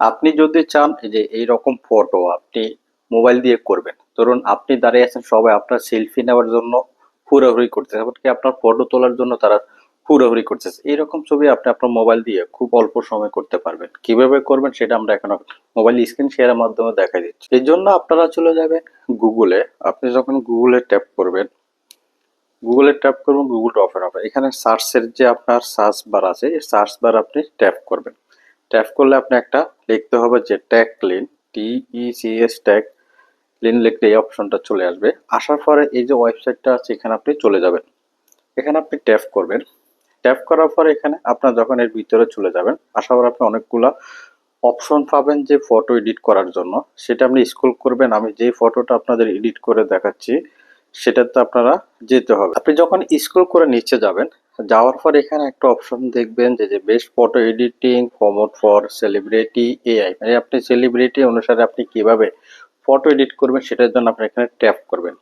আপনি যদি চান যে এই রকম ফটো আপনি মোবাইল দিয়ে করবেন, ধরুন আপনি দাঁড়িয়ে আছেন সবাই আপনার সেলফি নেওয়ার জন্য হুড়াহুড়ি করতেছে, এমনকি আপনার ফটো তোলার জন্য তারা হুড়াহুড়ি করতেছে। এইরকম ছবি আপনি আপনার মোবাইল দিয়ে খুব অল্প সময় করতে পারবেন। কীভাবে করবেন সেটা আমরা এখন মোবাইল স্ক্রিন শেয়ারের মাধ্যমে দেখা দিচ্ছি। এই জন্য আপনারা চলে যাবেন গুগলে আপনি যখন গুগলে ট্যাপ করবেন গুগলে ট্যাপ করবেন গুগল ওপেন হবে। এখানে সার্চের যে আপনার সার্চ বার আছে সার্চ বার আপনি ট্যাপ করবেন। ট্যাপ করলে আপনি একটা লিখতে হবে যে tag clean T E C S tag clean লিখলে এই অপশনটা চলে আসবে। আসার পরে এই যে ওয়েবসাইটটা আছে, এখানে আপনি চলে যাবেন। এখানে আপনি ট্যাপ করবেন। ট্যাপ করার পরে এখানে আপনার যখন এর ভিতরে চলে যাবেন আসার পর আপনি অনেকগুলা অপশন পাবেন যে ফটো এডিট করার জন্য। সেটা আপনি স্ক্রল করবেন। আমি যেই ফটোটা আপনাদের এডিট করে দেখাচ্ছি, সেটাতে আপনারা যেতে হবে। আপনি যখন স্ক্রল করে নিচে যাবেন যাওয়ার পর এখানে একটা অপশন দেখবেন যে যে best photo editing promote for celebrity AI মানে আপনি সেলিব্রিটি অনুসারে আপনি কীভাবে ফটো এডিট করবেন সেটার জন্য আপনি এখানে ট্যাপ করবেন।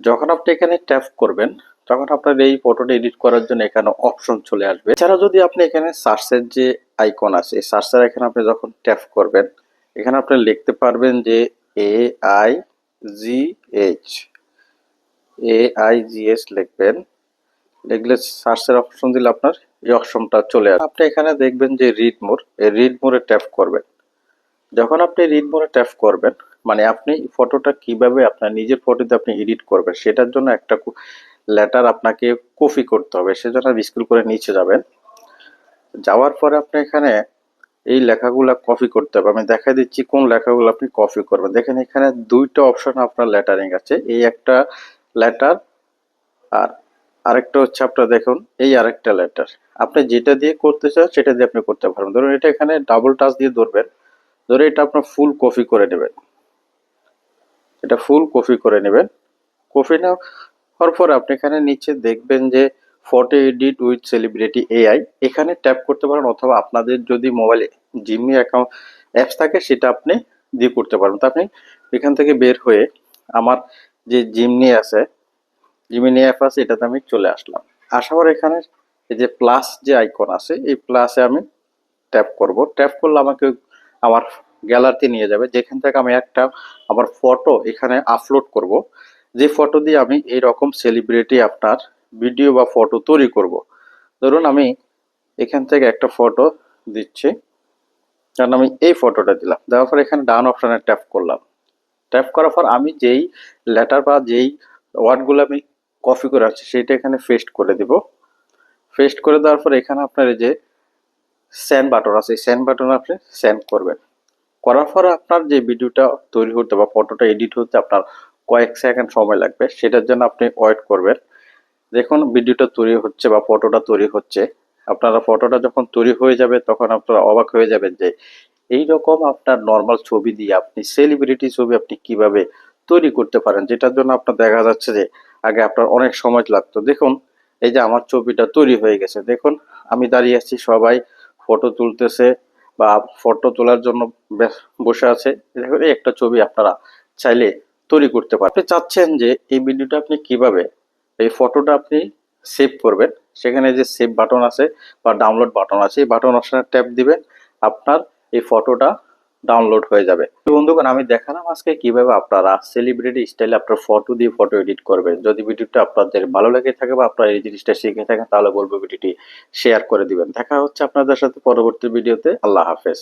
যখন আপনি এখানে ট্যাপ করবেন, তখন আপনার এই ফটোটা এডিট করার জন্য এখানে অপশন চলে আসবে। এছাড়া যদি আপনি এখানে সার্চের যে আইকন আছে, এই সার্চের এখানে আপনি যখন ট্যাপ করবেন, এখানে আপনি লিখতে পারবেন যে A I G H A I G S লিখবেন। লিখলে সার্চের অপশন দিলে আপনার এই অপশনটা চলে আসবে। আপনি এখানে দেখবেন যে রিড মোর, এই রিড মোরে ট্যাপ করবেন। যখন আপনি রিড মোরে ট্যাপ করবেন মানে আপনি ফটোটা কীভাবে আপনার নিজের ফটোতে আপনি এডিট করবেন, সেটার জন্য একটা লেটার আপনাকে কপি করতে হবে, সেজন্য স্কুল করে নিচে যাবেন। যাওয়ার পরে আপনি এখানে এই লেখাগুলো কপি করতে হবে। আমি দেখা দিচ্ছি কোন লেখাগুলো আপনি কপি করবেন। দেখেন এখানে দুইটা অপশন আপনার লেটারিং আছে। এই একটা লেটার আর আরেকটা হচ্ছে আপনার দেখুন, এই আরেকটা লেটার আপনি যেটা দিয়ে করতে চান, সেটা দিয়ে আপনি করতে পারবেন। ধরুন এটা এখানে ডাবল টাচ দিয়ে ধরবেন। ধরে এটা আপনার ফুল কপি করে নেবেন। এটা ফুল কপি করে নেবেন। কপি না হওয়ার পর আপনি এখানে নিচে দেখবেন যে photo edit with celebrity AI এখানে ট্যাপ করতে পারেন অথবা আপনাদের যদি মোবাইলে জিমি অ্যাকাউন্ট অ্যাপস থাকে, সেটা আপনি দিয়ে করতে পারবেন। তো আপনি এখান থেকে বের হয়ে আমার যে জিমনি আছে জিমিনি অ্যাপ আছে, এটাতে আমি চলে আসলাম। আসার পর এখানে এই যে প্লাস যে আইকন আছে, এই প্লাসে আমি ট্যাপ করব। ট্যাপ করলে আমাকে আমার গ্যালারিতে নিয়ে যাবে। যেখান থেকে আমি একটা আমার ফটো এখানে আপলোড করব। যে ফটো দিয়ে আমি এই রকম সেলিব্রিটি আপনার ভিডিও বা ফটো তৈরি করব। ধরুন আমি এখান থেকে একটা ফটো দিচ্ছি। কারণ আমি এই ফটোটা দিলাম। দেওয়ার পর এখানে ডাউন অপশানে ট্যাপ করলাম। ট্যাপ করার পর আমি যেই লেটার বা যেই ওয়ার্ডগুলো আমি কপি করে আছি সেটা এখানে পেস্ট করে দিব। পেস্ট করে দেওয়ার পর এখানে আপনার যে সেন্ড বাটন আছে সেন্ড বাটন আপনি সেন্ড করবেন। করার পরে আপনার যে ভিডিওটা তৈরি হতে বা ফটোটা এডিট হতে আপনার কয়েক সেকেন্ড সময় লাগবে, সেটার জন্য আপনি ওয়েট করবেন। দেখুন, ভিডিওটা তৈরি হচ্ছে বা ফটোটা তৈরি হচ্ছে। আপনারা ফটোটা যখন তৈরি হয়ে যাবে, তখন আপনারা অবাক হয়ে যাবেন যে এই রকম আপনার নর্মাল ছবি দিয়ে আপনি সেলিব্রিটি ছবি আপনি কীভাবে তৈরি করতে পারেন? যেটার জন্য আপনার দেখা যাচ্ছে যে আগে আপনার অনেক সময় লাগতো। দেখুন, এই যে আমার ছবিটা তৈরি হয়ে গেছে। দেখুন, আমি দাঁড়িয়ে আছি, সবাই ফটো তুলতেছে বা ফটো তোলার জন্য বসে আছে। দেখুন, এই একটা ছবি আপনারা চাইলে তৈরি করতে পারেন। আপনি চাচ্ছেন যে এই ভিডিওটা আপনি কীভাবে, এই ফটোটা আপনি সেভ করবেন? সেখানে যে সেভ বাটন আছে বা ডাউনলোড বাটন আছে, এই বাটন অপশনে ট্যাপ দিবেন। আপনার এই ফটোটা ডাউনলোড হয়ে যাবে। বন্ধুগণ, আমি দেখালাম আজকে কীভাবে আপনারা সেলিব্রিটি স্টাইলে আপনার ফটো দিয়ে ফটো এডিট করবেন। যদি ভিডিওটা আপনাদের ভালো লেগে থাকে বা আপনারা এই জিনিসটা শিখে থাকেন, তাহলে বলব ভিডিওটি শেয়ার করে দিবেন। দেখা হচ্ছে আপনাদের সাথে পরবর্তী ভিডিওতে। আল্লাহ হাফেজ।